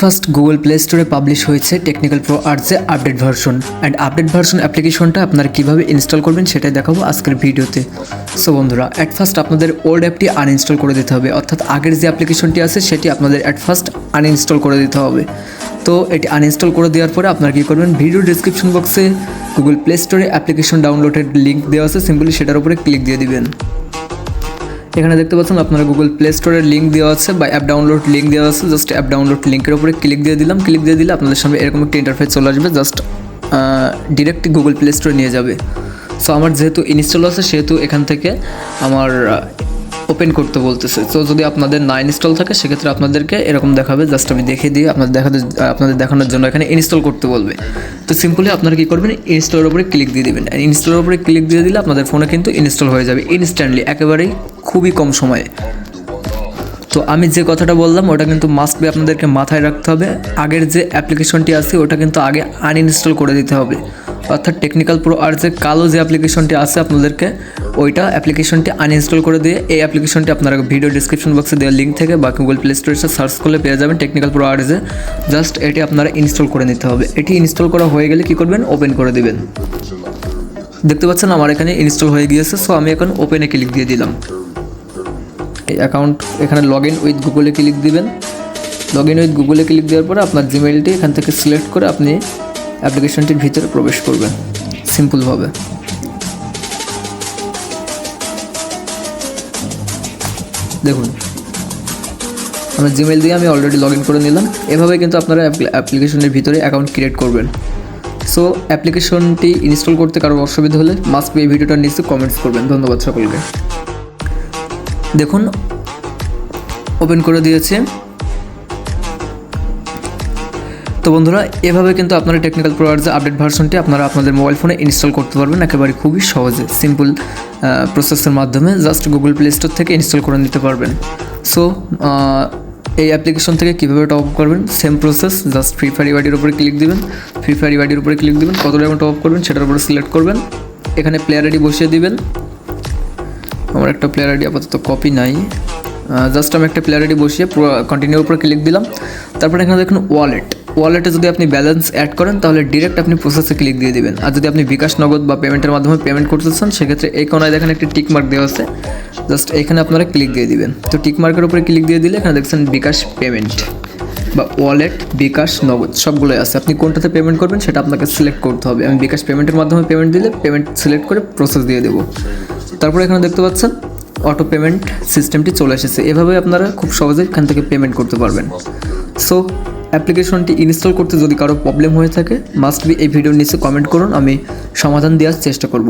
First Google play স্টোরে publish হয়েছে technical pro আর্টসে update version and update version অ্যাপ্লিকেশনটা আপনারা কীভাবে ইনস্টল করবেন সেটাই দেখাবো আজকের ভিডিওতে। সো বন্ধুরা অ্যাট ফার্স্ট আপনাদের ওল্ড অ্যাপটি আনইনস্টল করে দিতে হবে, অর্থাৎ আগের যে অ্যাপ্লিকেশনটি আছে সেটি আপনাদের অ্যাট ফার্স্ট আনইনস্টল করে দিতে হবে। তো এটি আনইনস্টল করে দেওয়ার পরে আপনারা কী করবেন ভিডিও ডিসক্রিপশন বক্সে গুগল প্লে স্টোরে অ্যাপ্লিকেশন ডাউনলোডের লিঙ্ক দেওয়া আছে সিম্পলি সেটার উপরে ক্লিক দিয়ে দিবেন। এখানে দেখতে পাচ্ছেন আপনারা গুগল প্লে স্টোরের লিঙ্ক দেওয়া আছে বা অ্যাপ ডাউনলোড লিঙ্ক দেওয়া আছে। জাস্ট অ্যাপ ডাউনলোড লিঙ্কের উপরে ক্লিক দিয়ে দিলাম। ক্লিক দিয়ে দিলে আপনাদের সামনে এরকম একটা ইন্টারফেস চলে আসবে। জাস্ট ডিরেক্ট গুগল প্লে স্টোরে নিয়ে যাবে। সো আমার যেহেতু ইনস্টল আছে, সেহেতু এখান থেকে আমার ওপেন করতে বলতেছে। তো যদি আপনাদের না ইনস্টল থাকে, সেক্ষেত্রে আপনাদেরকে এরকম দেখাবে। জাস্ট আমি দেখে দিয়ে আপনাদের দেখাতে, আপনাদের দেখানোর জন্য এখানে ইনস্টল করতে বলবে। তো সিম্পলি আপনারা কী করবেন? ইনস্টলের উপরে ক্লিক দিয়ে দেবেন। ইনস্টলের উপরে ক্লিক দিয়ে দিলে আপনাদের ফোনে কিন্তু ইনস্টল হয়ে যাবে ইনস্ট্যান্টলি একেবারেই খুবই কম সময়ে। তো আমি যে কথাটা বললাম, ওটা কিন্তু মাস্ট বি আপনাদেরকে মাথায় রাখতে হবে। আগের যে অ্যাপ্লিকেশনটি আছে, ওটা কিন্তু আগে আনইনস্টল করে দিতে হবে। অর্থাৎ টেকনিক্যাল প্রো আর যে কালো যে অ্যাপ্লিকেশনটি আছে আপনাদেরকে, ওইটা অ্যাপ্লিকেশনটি আনইনস্টল করে দিয়ে এই অ্যাপ্লিকেশনটি আপনারা ভিডিও ডিসক্রিপশন বক্সে দেওয়া লিঙ্ক থেকে বা গুগল প্লে স্টোরে সার্চ করলে পেয়ে যাবেন টেকনিক্যাল প্রো আর যে। জাস্ট এটি আপনারা ইনস্টল করে নিতে হবে। এটি ইনস্টল করা হয়ে গেলে কী করবেন? ওপেন করে দেবেন। দেখতে পাচ্ছেন আমার এখানে ইনস্টল হয়ে গিয়েছে সো আমি এখন ওপেনে ক্লিক দিয়ে দিলাম। অ্যাকাউন্ট এখানে লগ ইন উইথ গুগলে ক্লিক দিবেন। লগ ইন উইথ গুগলে ক্লিক দেওয়ার পরে আপনার জিমেইলটি এখান থেকে সিলেক্ট করে আপনি অ্যাপ্লিকেশনটির ভিতরে প্রবেশ করবেন সিম্পলভাবে দেখুন আমার জিমেল দিয়ে আমি অলরেডি লগ ইন করে নিলাম। এভাবে কিন্তু আপনারা অ্যাপ্লিকেশনের ভিতরে অ্যাকাউন্ট ক্রিয়েট করবেন। সো অ্যাপ্লিকেশনটি ইনস্টল করতে কারও অসুবিধা হলে মাস্ট বি এই ভিডিওটার নিচে কমেন্টস করবেন। ধন্যবাদ সকলকে। দেখুন ওপেন করে দিয়েছে। তো বন্ধুরা, এভাবে কিন্তু আপনারা টেকনিক্যাল প্রোয়ার যে আপডেট ভার্সনটি আপনারা আপনাদের মোবাইল ফোনে ইনস্টল করতে পারবেন। একেবারে খুবই সহজে সিম্পল প্রসেসের মাধ্যমে জাস্ট গুগল প্লে স্টোর থেকে ইনস্টল করে নিতে পারবেন। সো এই অ্যাপ্লিকেশন থেকে কীভাবে টপ আপ করবেন? Same process just free fire ইউআইডির উপরে ক্লিক দিবেন। ফ্রি ফায়ার ইউআইডির উপরে ক্লিক দিবেন। কত টাকা টপ আপ করবেন? সেটার উপরে সিলেক্ট করবেন। এখানে প্লেয়ার আইডি বসিয়ে দিবেন। আমার একটা প্লেয়ার আইডি আপাতত কপি নাই। জাস্ট আমি একটা প্লেয়ার আইডি বসিয়ে কন্টিনিউর উপরে ক্লিক দিলাম। তারপরে এখানে দেখুন ওয়ালেট ওয়ালেটে যদি আপনি ব্যালেন্স অ্যাড করেন, তাহলে ডিরেক্ট আপনি প্রসেসে ক্লিক দিয়ে দেবেন। আর যদি আপনি বিকাশ নগদ বা পেমেন্টের মাধ্যমে পেমেন্ট করতে চান, সেক্ষেত্রে এই কোনায় দেখেন একটি টিক মার্ক দেওয়া আছে। জাস্ট এখানে আপনারা ক্লিক দিয়ে দিবেন। তো টিক মার্কের উপরে ক্লিক দিয়ে দিলে এখানে দেখছেন বিকাশ পেমেন্ট বা ওয়ালেট বিকাশ নগদ সবগুলোই আছে। আপনি কোনটাতে পেমেন্ট করবেন, সেটা আপনাকে সিলেক্ট করতে হবে। আমি বিকাশ পেমেন্টের মাধ্যমে পেমেন্ট দিলে পেমেন্ট সিলেক্ট করে প্রসেস দিয়ে দেবো। তারপরে এখানে দেখতে পাচ্ছেন অটো পেমেন্ট সিস্টেমটি চলে এসেছে। এভাবে আপনারা খুব সহজে এখান থেকে পেমেন্ট করতে পারবেন। সো অ্যাপ্লিকেশনটি ইনস্টল করতে যদি কারও প্রবলেম হয়ে থাকে মাস্ট বি এই ভিডিওর নিচে কমেন্ট করুন, আমি সমাধান দেওয়ার চেষ্টা করব।